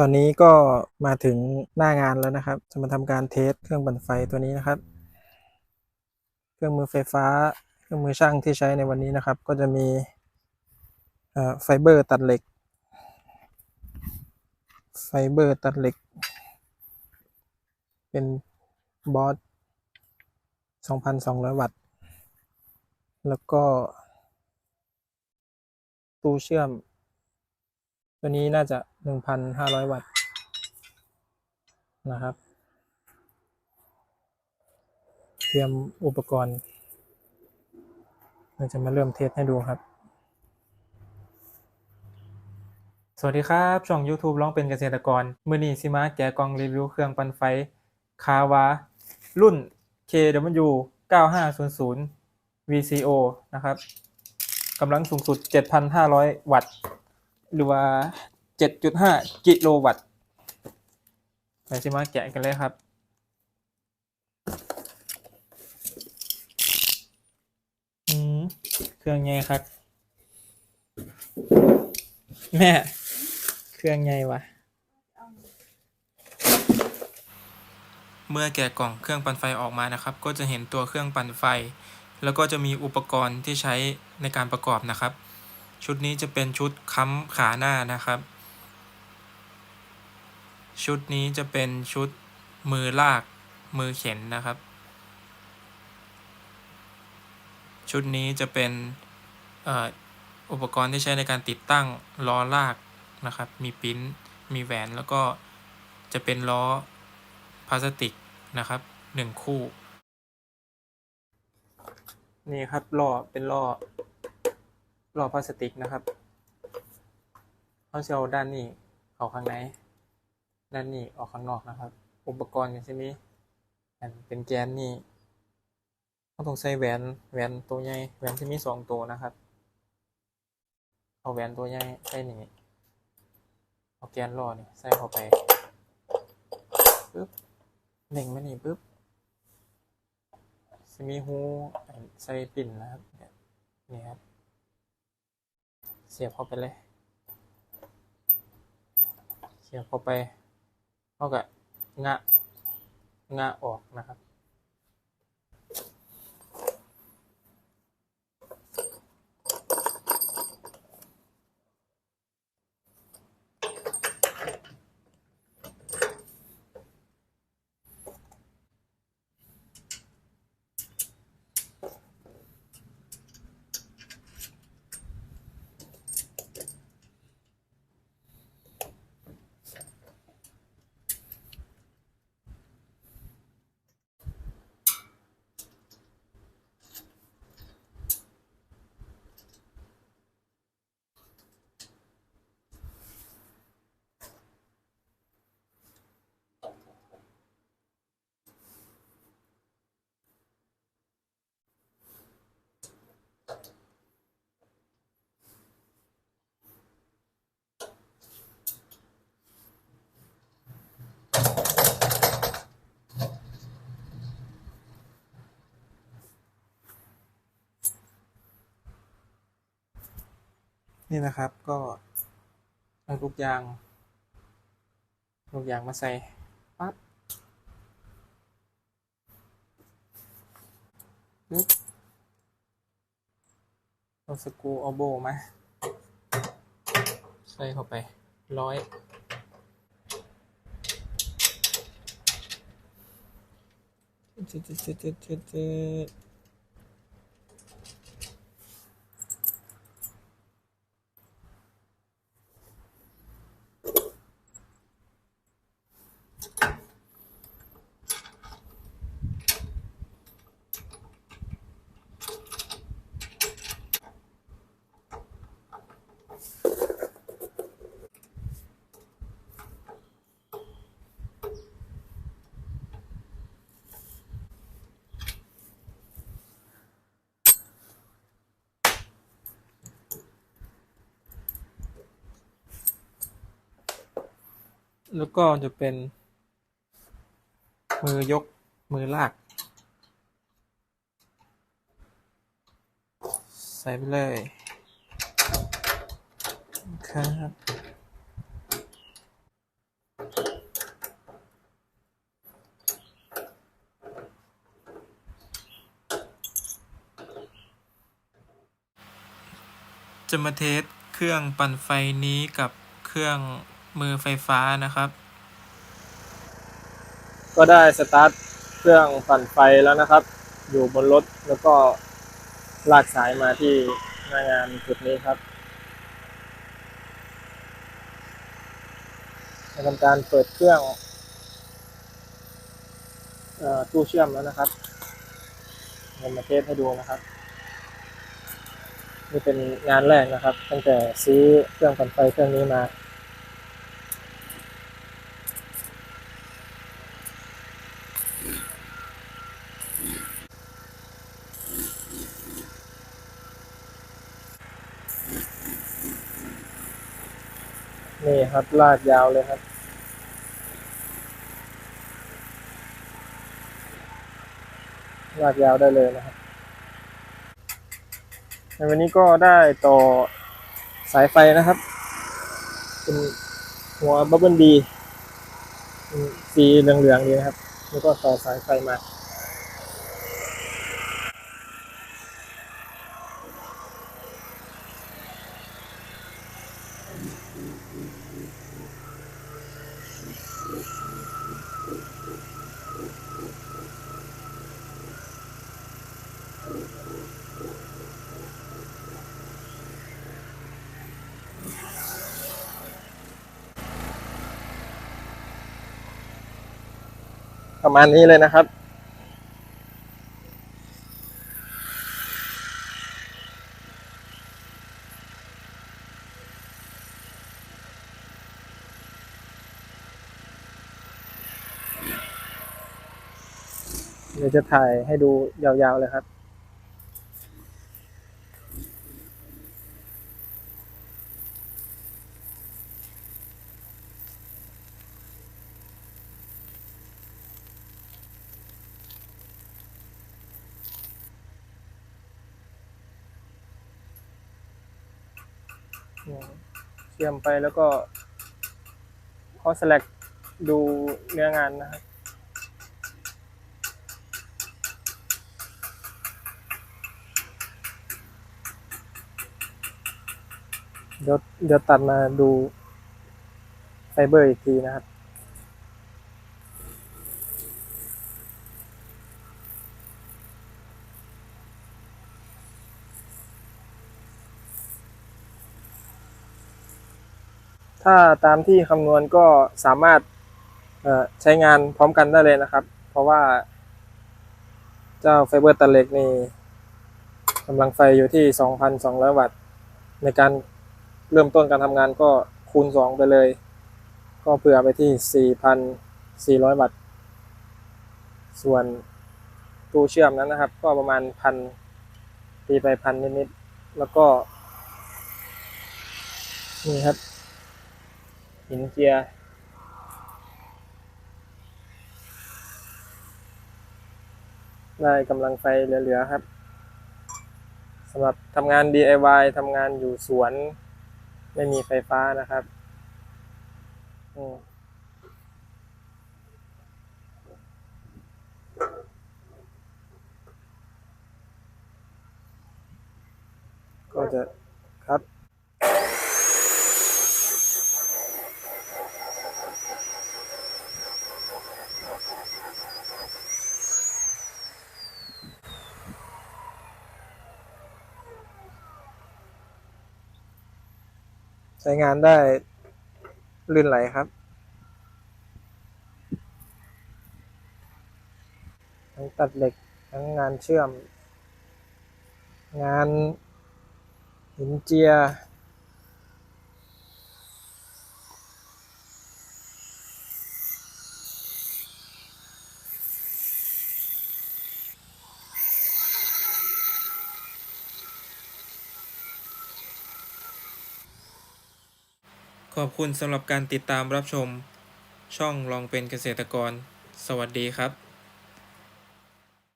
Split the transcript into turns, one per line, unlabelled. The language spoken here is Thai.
ตอนนี้ก็มาถึงหน้างานแล้วนะครับ จะมาทำการเทสเครื่องปั่นไฟตัวนี้นะครับ เครื่องมือไฟฟ้า เครื่องมือช่างที่ใช้ในวันนี้นะครับ ก็จะมีไฟเบอร์ตัดเหล็ก ไฟเบอร์ตัดเหล็ก เป็นบอส2,200 วัตต์ แล้วก็ ตู้เชื่อม ตัวนี้น่าจะ1,500วัตต์นะครับ เตรียมอุปกรณ์เราจะมาเริ่มเทสให้ดูครับ สวัสดีครับ ช่อง YouTube ร้องเป็นเกษตรกร มือนี้สิมาแกะกล่องรีวิวเครื่องปั่นไฟ คาวา รุ่น KW 9500 VCO นะครับกำลังสูงสุด 7,500 วัตต์ หรือว่า 7.5 กิโลวัตต์ไปสิมาแกะกันเลยครับ อืม เครื่องไงครับ แม่ เครื่องไงวะ เมื่อแกะกล่องเครื่องปั่นไฟออกมานะครับ ก็จะเห็นตัวเครื่องปั่นไฟ แล้วก็จะมีอุปกรณ์ที่ใช้ในการประกอบนะครับ ชุดนี้จะเป็นชุดค้ำขาหน้านะครับ ชุดนี้จะเป็นชุดมือลากมือเข็นนะครับ ชุดนี้จะเป็นออุปกรณ์ที่ใช้ในการติดตั้งล้อลากนะครับ มีปิ้น มีแหวน แล้วก็จะเป็นล้อพลาสติกนะครับหนึ่งคู่ นี่ครับล้อเป็นล้อ ล้อพลาสติกนะครับเขาจะเอาด้านนี้เข้าข้างใน ด้านนี้ออกข้างนอกนะครับ อุปกรณ์กันใช่ไหมอันเป็นแกนนี่เขาต้องใส่แหวนแหวนตัวใหญ่แหวนที่มีสองตัวนะครับ เอาแหวนตัวใหญ่ใส่นี่เอาแกนล้อนี่ใส่เข้าไปปึ๊บเน่งมานี่ปึ๊บจะมีหูใส่ปิ่นนะครับเนี่ยนี่ครับ เสียบเข้าไปเลย เสียบเข้าไปเท่ากับงะงะออกนะครับ นี่นะครับก็เอาลูกยางลูกยางมาใส่ปั๊บปึ๊บเอาสกรูเอาโบมา ใส่เข้าไปร้อยเจ็ดเจ็ดเจ็ดเจ็ดเจ็ดเจ็ด แล้วก็จะเป็น มือยก มือลาก ใส่ไปเลย ครับ
จะมาเทสเครื่องปั่นไฟนี้กับเครื่องมือไฟฟ้านะครับ ก็ได้สตาร์ทเครื่องปั่นไฟแล้วนะครับ อยู่บนรถแล้วก็ลากสายมาที่หน้างานจุดนี้ครับจะทำการเปิดเครื่องออตู้เชื่อมแล้วนะครับเรามาเทสให้ดูนะครับ นี่เป็นงานแรกนะครับ ตั้งแต่ซื้อเครื่องปั่นไฟเครื่องนี้มา นี่ครับลากยาวเลยครับ ลากยาวได้เลยนะครับ ในวันนี้ก็ได้ต่อสายไฟนะครับ เป็นหัวบับเบิลดีสีเหลืองๆดีนะครับ แล้วก็ต่อสายไฟมา ประมาณนี้เลยนะครับ เดี๋ยวจะถ่ายให้ดูยาวๆเลยครับ เชื่อมไปแล้วก็ขอ select ดูเนื้องานนะครับเดี๋ยวเดี๋ยวตัดมาดูไฟเบอร์อีกทีนะครับ ถ้าตามที่คำนวณก็สามารถใช้งานพร้อมกันได้เลยนะครับ เพราะว่า เจ้าไฟเบอร์ตัดเหล็กนี่กำลังไฟอยู่ที่ 2,200 วัตต์ ในการเริ่มต้นการทำงานก็คูณ 2 ไปเลย ก็เผื่อไปที่ 4,400 วัตต์ ส่วนตู้เชื่อมนั้นนะครับ ก็ประมาณพันตีไปพันนิดๆแล้วก็ นี่ครับ หินเจียได้กำลังไฟเหลือๆครับสำหรับทำงาน DIY ทำงานอยู่สวน ไม่มีไฟฟ้านะครับก็จะครับ ช้งานได้ลื่นไหลครับทั้งตัดเหล็กทั้งงานเชื่อม งานหินเจีย ขอบคุณสำหรับการติดตามรับชม ช่องลองเป็นเกษตรกร สวัสดีครับ